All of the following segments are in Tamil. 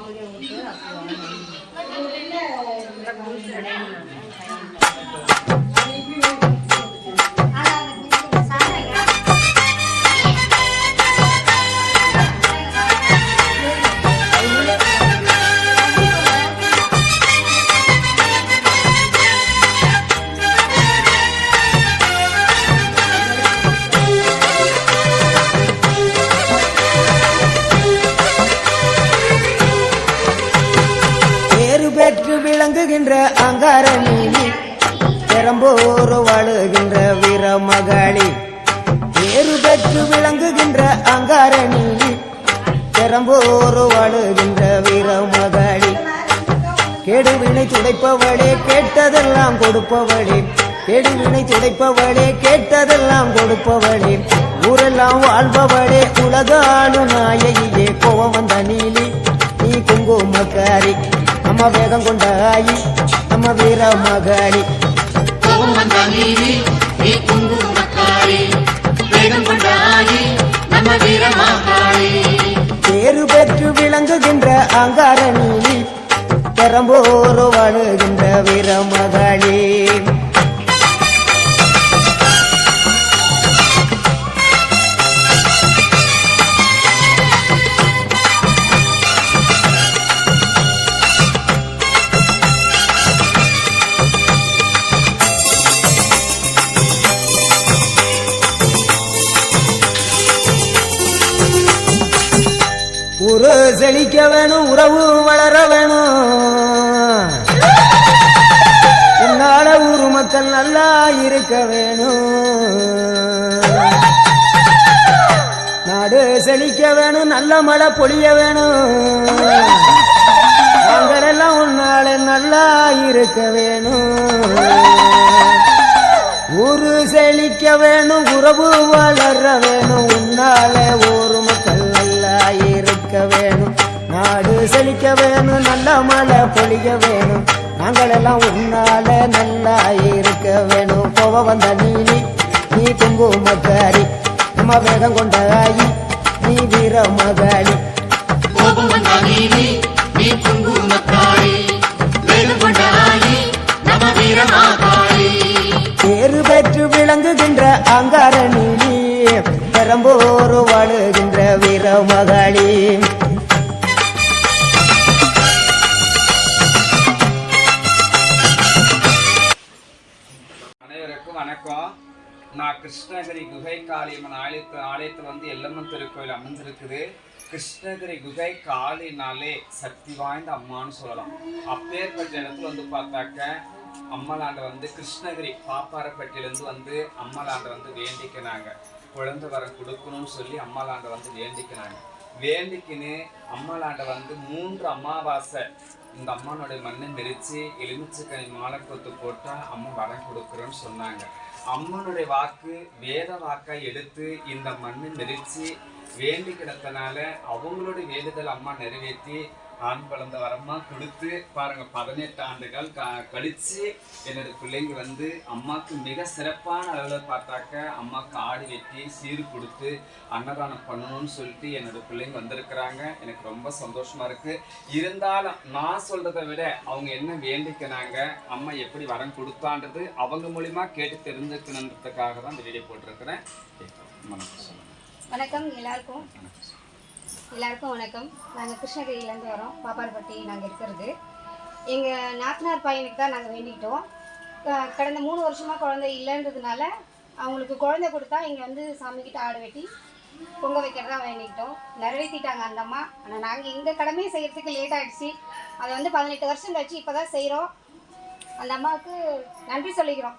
மாமூலியாக கொடுத்து அப்புறம் குடிச்சிடணும் பேரு வாழுகின்ற அங்கார நீலி பெரம்போரு வாழுகின்ற வீரமகளி. பேரு பெற்று விளங்குகின்ற அங்கார நீலி பெரம்போரு வாழுகின்ற வீரமகளி. கெடுவினை துடைப்பவளே கேட்டதெல்லாம் கொடுப்பவளே. கெடுவினை துடைப்பவளே கேட்டதெல்லாம் கொடுப்பவளே. ஊரெல்லாம் வாழ்பவளே உலகானு நாயகியே. கோவம் வந்த நீலி நீ குங்குமக்காரி. நம்ம வேகம் கொண்ட ஆயி நம்ம வீர வீரமாகாளி பேரு பெற்று விளங்குகின்ற அங்கார நீலி பெரம்போரு வாழுகின்ற ஊரு செழிக்க வேணும் உறவு வளர வேணும் உன்னால ஊரு மக்கள் நல்லா இருக்க வேணும் நாடு செழிக்க வேணும் நல்ல மழை பொழிய வேணும் நாங்களெல்லாம் உன்னால நல்லா இருக்க வேணும் ஊரு செழிக்க வேணும் உறவு வளர வேணும் பொழிய வேணும். நாங்களெல்லாம் உன்னால நல்லா இருக்க வேணும். கோவ வந்த நீலி நீ குங்குமக்காரி நம்ம வேகம் கொண்ட ஆயி நீ வீர மகாளி. கோபம் வந்த நீதி நீ குங்குமக்காரி வேகம் கொண்டாயி நம்ம வீரமாகாளி பேரு பெற்று விளங்குகின்ற அங்கார நீலி பெரம்போரு வாழுகின்ற வீர மகாளி. வணக்கம். நான் கிருஷ்ணகிரி குகை காளியம்மன் ஆலயத்து ஆலயத்தில் வந்து எல்லம்மன் திருக்கோயில் அமைஞ்சிருக்குது. கிருஷ்ணகிரி குகை காளினாலே சக்தி வாய்ந்த அம்மான்னு சொல்லலாம். அப்பேற்பட்ட இடத்துல வந்து பார்த்தாக்க அம்மலாண்டை வந்து கிருஷ்ணகிரி பாப்பாரப்பட்டியிலேருந்து வந்து அம்மலாண்டை வந்து வேண்டிக்கினாங்க. குழந்தை வர கொடுக்கணும்னு சொல்லி அம்மலாண்டை வந்து வேண்டிக்கினாங்க. வேண்டிக்கின்னு அம்மலாண்டை வந்து மூன்று அமாவாசை இந்த அம்மானுடைய மண்ணை மெரிச்சு எலுமிச்சக்கனி மாலை கொத்து போட்டால் அம்மா வரம் கொடுக்குறோன்னு சொன்னாங்க. அம்மனுடைய வாக்கு வேத வாக்கா எடுத்து இந்த மண்ணை நெரிச்சு வேண்டி கிடத்தனால அவங்களுடைய வேண்டுதல் அம்மா நிறைவேற்றி ஆண் குழந்தை வரமா கொடுத்து பாருங்க பதினெட்டு ஆண்டுகள் கழிச்சு என்னோட பிள்ளைங்க வந்து அம்மாக்கு மிக சிறப்பான அளவில் பார்த்தாக்க அம்மாக்கு ஆடு வெட்டி சீர் கொடுத்து அன்னதானம் பண்ணணும்னு சொல்லிட்டு என்னோட பிள்ளைங்க வந்திருக்கிறாங்க. எனக்கு ரொம்ப சந்தோஷமா இருக்கு. இருந்தாலும் நான் சொல்றதை விட அவங்க என்ன வேண்டிக்கினாங்க அம்மா எப்படி வரம் கொடுத்தான்றது அவங்க மூலியமா கேட்டு தெரிஞ்சுக்கணுன்றதுக்காக தான் இந்த வீடியோ போட்டிருக்கிறேன். வணக்கம் வணக்கம் எல்லாருக்கும். எல்லாருக்கும் வணக்கம். நாங்கள் கிருஷ்ணகிரியிலேருந்து வரோம். பாப்பாரப்பட்டி நாங்கள் இருக்கிறது. எங்கள் நாத்தனார் பையனுக்கு தான் நாங்கள் வேண்டிக்கிட்டோம் க- கடந்த மூணு வருஷமாக குழந்தை இல்லைன்றதுனால அவங்களுக்கு குழந்தை கொடுத்தா இங்கே வந்து சாமிக்கிட்ட ஆடு வெட்டி பொங்க வைக்கிறதா வேண்டிக்கிட்டோம் நிறைவேற்றிட்டாங்க அந்த அம்மா. ஆனால் நாங்கள் எங்கள் கடமையை செய்கிறதுக்கு லேட் ஆகிடுச்சு அதை வந்து பதினெட்டு வருஷம் கழிச்சு இப்போ தான் செய்கிறோம் அந்த அம்மாவுக்கு நன்றி சொல்லிக்கிறோம்.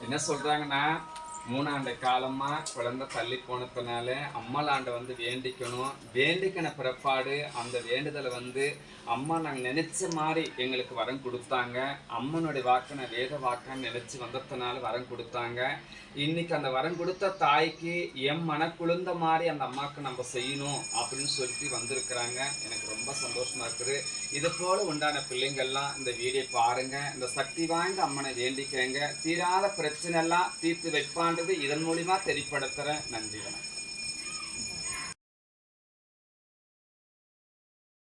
என்ன சொல்கிறாங்கன்னா மூணாண்டு காலமா குழந்தை தள்ளி போனதுனால அம்மலாண்டை வந்து வேண்டிக்கணும். வேண்டிக்கின பிறப்பாடு அந்த வேண்டுதலை வந்து அம்மா நாங்கள் நினைச்ச மாதிரி எங்களுக்கு வரம் கொடுத்தாங்க. அம்மனுடைய வாக்கை நான் வேத வாக்கான்னு நினச்சி வந்ததுனால வரம் கொடுத்தாங்க. இன்னைக்கு அந்த வரம் கொடுத்த தாய்க்கு என் மனக்குழுந்த மாதிரி அந்த அம்மாவுக்கு நம்ம செய்யணும் அப்படின்னு சொல்லிட்டு வந்திருக்கிறாங்க. எனக்கு ரொம்ப சந்தோஷமா இருக்குது. இது போல உண்டான பிள்ளைங்கள்லாம் இந்த வீடியோ பாருங்க. இந்த சக்தி வாய்ந்த அம்மனை வேண்டிக்கங்க தீராத பிரச்சனை எல்லாம் தீர்த்து வைப்பான்றது இதன் மூலியமா தெரியப்படுத்துறேன் நன்றி வணக்கம்.